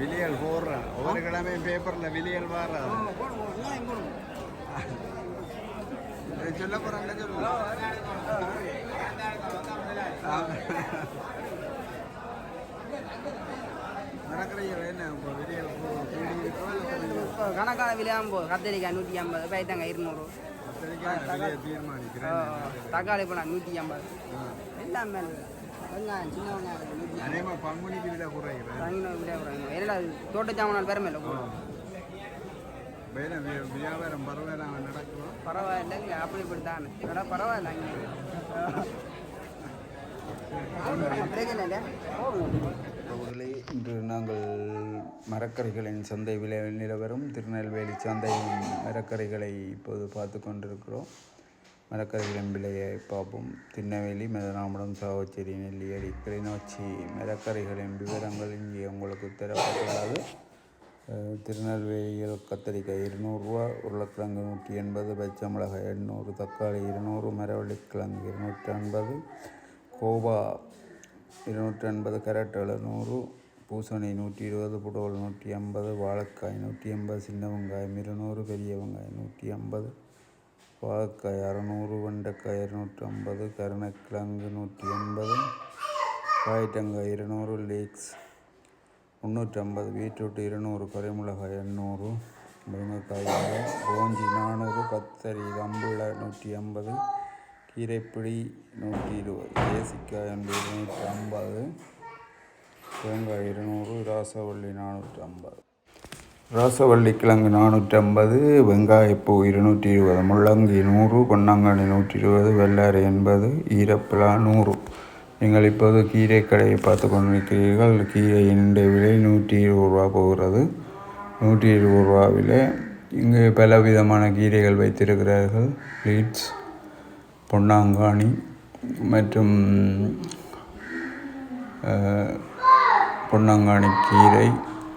விலியல் போடுறேன் ஒவ்வொரு கிழமையும் பேப்பரில் விலியல் வாடுறேன் சொல்ல போகிறாங்க சொல்லுங்க நடக்கிறீங்க என்ன இப்போ விலியல் இப்போ கணக்கான விலையாகும் போது கத்திரிக்காய் நூற்றி ஐம்பது பைத்தங்காய் இருநூறு தக்காளி பழம் நூற்றி ஐம்பது எல்லாம் மேலே வெங்காயம் சின்ன வெங்காயம் நூற்றி அதே மாதிரி பங்குனிக்கு விலை குறைகிறேன் ஐம்பது விலை குறையும் என்னடா தோட்ட சாமான் பெருமை இல்லை வியாபாரம் பரவாயில்ல நடக்கும் பரவாயில்ல இங்கே அப்படி இப்படி தான் என்னடா பரவாயில்ல பிரச்சனை இல்லை. உறவுகளே இன்று நாங்கள் மரக்கறிகளின் சந்தை விலை நிலவரம். திருநெல்வேலி சந்தையின் மரக்கறிகளை இப்போது பார்த்து கொண்டிருக்கிறோம். மரக்கறிகளின் விலையை பார்ப்போம் திருநெல்வேலி மெதனாமடம் சாவச்சேரி நெல்லியடி கிளிநொச்சி மரக்கறிகளின் விவரங்கள் இங்கே உங்களுக்கு தரப்பட்டுள்ளது திருநெல்வேலியில் கத்திரிக்காய் இருநூறுரூவா உருளைக்கிழங்கு நூற்றி எண்பது பச்சை மிளகாய் எண்ணூறு தக்காளி இருநூறு மரவள்ளிக்கிழங்கு இருநூற்றி ஐம்பது கோவா இருநூற்றி ஐம்பது கேரட் எழுநூறு பூசணி நூற்றி இருபது புடவல் நூற்றி ஐம்பது வாழைக்காய் நூற்றி எண்பது சின்ன வெங்காயம் இருநூறு பெரிய வெங்காயம் நூற்றி ஐம்பது வாழைக்காய் அறநூறு வெண்டைக்காய் இரநூற்றி ஐம்பது கருணக்கிழங்கு நூற்றி எண்பது காய்டங்காய் இருநூறு லீக்ஸ் முந்நூற்றி ஐம்பது பீட்ரூட் இருநூறு கறிமிளகாய் எண்ணூறு முருங்கைக்காய் ரோஞ்சி நானூறு கத்தரி கம்புள்ள நூற்றி ஐம்பது கீரைப்பிடி நூற்றி இருபது தேசிக்காய் என்பது நூற்றி ஐம்பது தேங்காய் இருநூறு ராசவள்ளி நானூற்றி ஐம்பது ராசவள்ளிக்கிழங்கு நானூற்றி ஐம்பது வெங்காயப்பூ இருநூற்றி இருபது முள்ளங்கி நூறு பொன்னாங்கண்ணி நூற்றி இருபது வெள்ளாரை எண்பது ஈரப்பிலா நூறு. நீங்கள் இப்போது கீரை கடையை பார்த்து கொண்டிருக்கிறீர்கள் கீரையின் விலை நூற்றி இருபது ரூபா போகிறது. நூற்றி இருபது ரூபாவிலே இங்கு பல விதமான கீரைகள் வைத்திருக்கிறார்கள். லீட்ஸ் பொன்னாங்காணி மற்றும் பொன்னாங்காணி கீரை.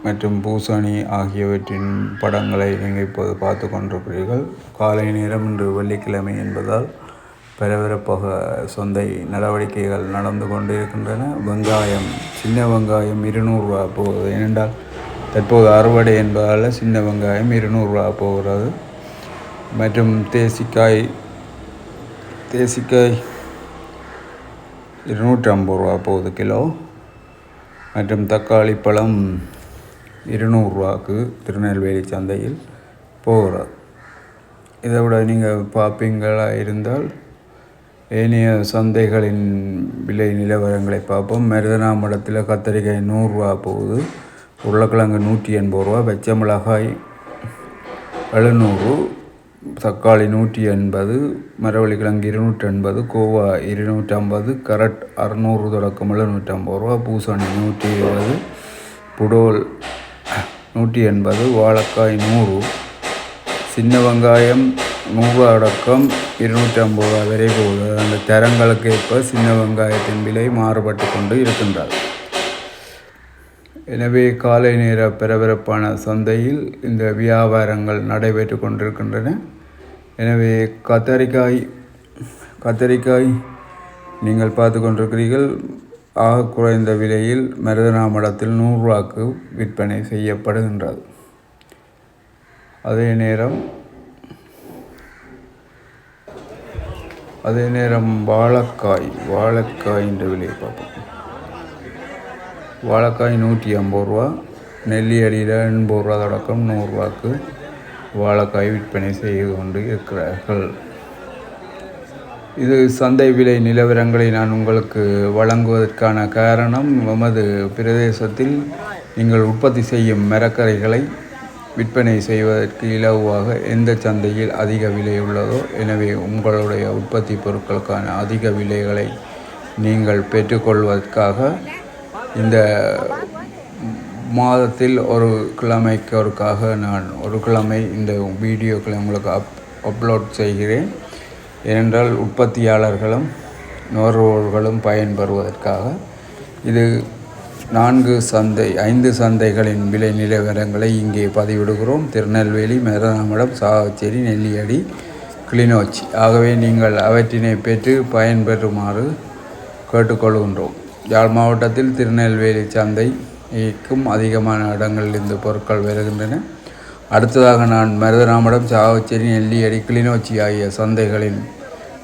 மற்றும் பூசணி ஆகியவற்றின் படங்களை நீங்கள் இப்போது பார்த்து கொண்டிருக்கிறீர்கள் காலை நேரம் இன்று வெள்ளிக்கிழமை என்பதால் பரபரப்பாக சொந்தை நடவடிக்கைகள் நடந்து கொண்டிருக்கின்றன. வெங்காயம் சின்ன வெங்காயம் இருநூறுரூவா போகுது. ஏனென்றால் தற்போது அறுவடை என்பதால் சின்ன வெங்காயம் இருநூறுரூவா போகிறது. மற்றும் தேசிக்காய் தேசிக்காய் இருநூற்றி ஐம்பது ரூபா போகுது கிலோ. மற்றும் தக்காளி பழம் இருநூறுவாக்கு திருநெல்வேலி சந்தையில் போகிறது இதை விட நீங்கள் பார்ப்பீங்களா இருந்தால் ஏனைய சந்தைகளின் விலை நிலவரங்களை பார்ப்போம். மருதனாமடத்தில் கத்தரிக்காய் நூறுரூவா போகுது. உருளைக்கிழங்கு நூற்றி எண்பது ரூபா. பச்சை மிளகாய் எழுநூறு. தக்காளி நூற்றி எண்பது. மரவள்ளிக்கிழங்கு இருநூற்றி எண்பது கோவா இருநூற்றம்பது. கரட் அறநூறு. தொடக்கம் எழுநூற்றம்பது ரூபா. பூசணி நூற்றி இருபது. புடோல் நூற்றி எண்பது வாழைக்காய் நூறு சின்ன வெங்காயம் நூறு அடக்கம் இருநூற்றி ஐம்பது ரூபா வரை போகுது அந்த தரங்களுக்கு ஏற்ப சின்ன வெங்காயத்தின் விலை மாறுபட்டு கொண்டு இருக்கின்றது எனவே காலை நேர பரபரப்பான சந்தையில் இந்த வியாபாரங்கள் நடைபெற்று கொண்டிருக்கின்றன. எனவே கத்தரிக்காய் கத்தரிக்காய் நீங்கள் பார்த்து கொண்டிருக்கிறீர்கள். ஆக குறைந்த விலையில் மருதனாமடத்தில் நூறுரூவாக்கு விற்பனை செய்யப்படுகின்றது. அதே நேரம் அதே நேரம் வாழைக்காய் வாழைக்காயின் விலையை பார்ப்போம். வாழைக்காய் நூற்றி ஐம்பது ரூபா நெல்லி அடியில் எண்பது ரூபா தொடக்கம் நூறுரூவாக்கு வாழைக்காய் விற்பனை செய்து கொண்டு இருக்கிறார்கள். இது சந்தை விலை நிலவரங்களை நான் உங்களுக்கு வழங்குவதற்கான காரணம் எமது பிரதேசத்தில் நீங்கள் உற்பத்தி செய்யும் மரக்கரைகளை விற்பனை செய்வதற்கு இலவாக எந்த சந்தையில் அதிக விலை உள்ளதோ எனவே உங்களுடைய உற்பத்தி பொருட்களுக்கான அதிக விலைகளை நீங்கள் பெற்றுக்கொள்வதற்காக இந்த மாதத்தில் ஒரு கிழமைக்கு ஒருக்காக நான் ஒரு கிழமை இந்த வீடியோக்களை உங்களுக்கு அப் அப்லோட் செய்கிறேன். ஏனென்றால் உற்பத்தியாளர்களும் நுகர்வோர்களும் பயன்பெறுவதற்காக இது நான்கு சந்தை ஐந்து சந்தைகளின் விலை நிலவரங்களை இங்கே பதிவிடுகிறோம். திருநெல்வேலி மெதனாமடம் சாவச்சேரி நெல்லியடி கிளிநொச்சி. ஆகவே நீங்கள் அவற்றினை பெற்று பயன்பெறுமாறு கேட்டுக்கொள்கின்றோம். யாழ் மாவட்டத்தில் திருநெல்வேலி சந்தைக்கும் அதிகமான இடங்களில் இந்த பொருட்கள் வருகின்றன. அடுத்ததாக நான் மருதராமடம் சாவச்சேரி நெல்லியடி கிளிநொச்சி ஆகிய சந்தைகளின்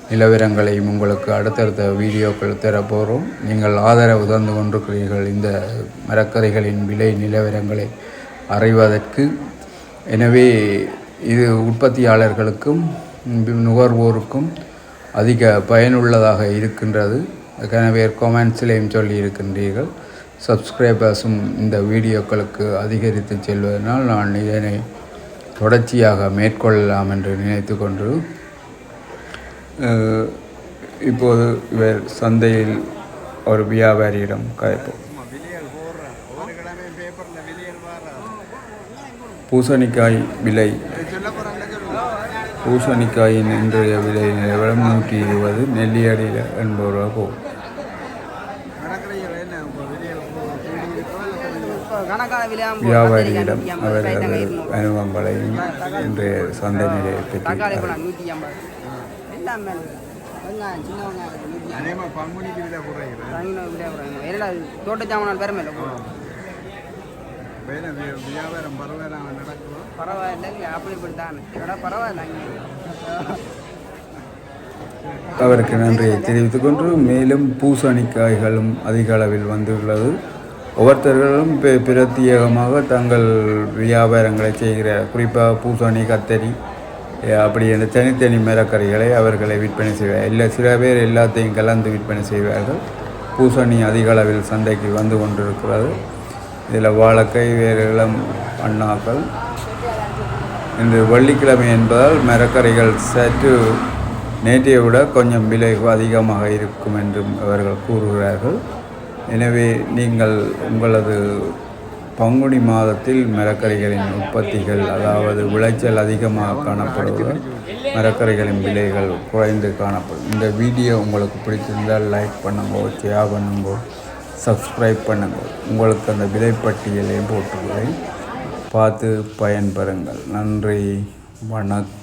நிலவரங்களையும் உங்களுக்கு அடுத்தடுத்த வீடியோக்கள் தரப்போகிறோம் நீங்கள் ஆதரவு தந்து கொண்டிருக்கிறீர்கள் இந்த மரக்கதைகளின் விலை நிலவரங்களை அறிவதற்கு. எனவே இது உற்பத்தியாளர்களுக்கும் நுகர்வோருக்கும் அதிக பயனுள்ளதாக இருக்கின்றது. எனவே கொமெண்ட்ஸ்லேயும் சொல்லி இருக்கின்றீர்கள். சப்ஸ்கிரைபர்ஸும் இந்த வீடியோக்களுக்கு அதிகரித்து செல்வதனால் நான் இதனை தொடர்ச்சியாக மேற்கொள்ளலாம் என்று நினைத்து கொண்டு இப்போது இவர் சந்தையில் ஒரு வியாபாரியிடம் கதைப்போம் பூசணிக்காய் விலை பூசணிக்காயின் இன்றைய விலை நிலவரம் நூற்றி இருபது நெல்லியடியில் எண்பது ரூபா போகும் மரக்கறிகள் என்ன இப்போ விலைகள் கூடி இருக்கோ இல்லை இப்போ கணக்கான விலையாகும் வியாபாரியிடம் அவர்களது அனுபவங்களையும் இன்றைய சந்தை நிலையை பற்றி தோட்ட சாமான் பேர் மேலே வேலை வி- வியாபாரம் பரவாயில்ல நடக்கும் அவருக்கு நன்றியை தெரிவித்துக் கொண்டு மேலும் பூசணிக்காய்களும் அதிக அளவில் வந்துள்ளது. ஒவ்வொருத்தர்களும் பிரத்யேகமாக தங்கள் வியாபாரங்களை செய்கிறார். குறிப்பாக பூசணி கத்தரி அப்படி என்ற தனித்தனி மரக்கறிகளை அவர்களை விற்பனை செய்வார். இல்லை சில பேர் எல்லாத்தையும் கலந்து விற்பனை செய்வார்கள். பூசணி அதிக அளவில் சந்தைக்கு வந்து கொண்டிருக்கிறது. இதில் வாழக்கை வேறு இளம் அண்ணாக்கள் இன்று வெள்ளிக்கிழமை என்பதால் மரக்கறிகள் சற்று நேற்றையை விட கொஞ்சம் விலை அதிகமாக இருக்கும் என்றும் அவர்கள் கூறுகிறார்கள். எனவே நீங்கள் உங்களது பங்குனி மாதத்தில் மரக்கறிகளின் உற்பத்திகள் அதாவது விளைச்சல் அதிகமாக காணப்படுவது மரக்கறிகளின் விலைகள் குறைந்து காணப்படும். இந்த வீடியோ உங்களுக்கு பிடிச்சிருந்தால் லைக் பண்ணுங்கோ ஷேர் பண்ணுங்கோ சப்ஸ்கிரைப் பண்ணுங்க. உங்களுக்கு அந்த விலைப்பட்டியலையும் போட்டுக்கிறேன் பார்த்து பயன்பெறுங்கள். நன்றி. வணக்கம்.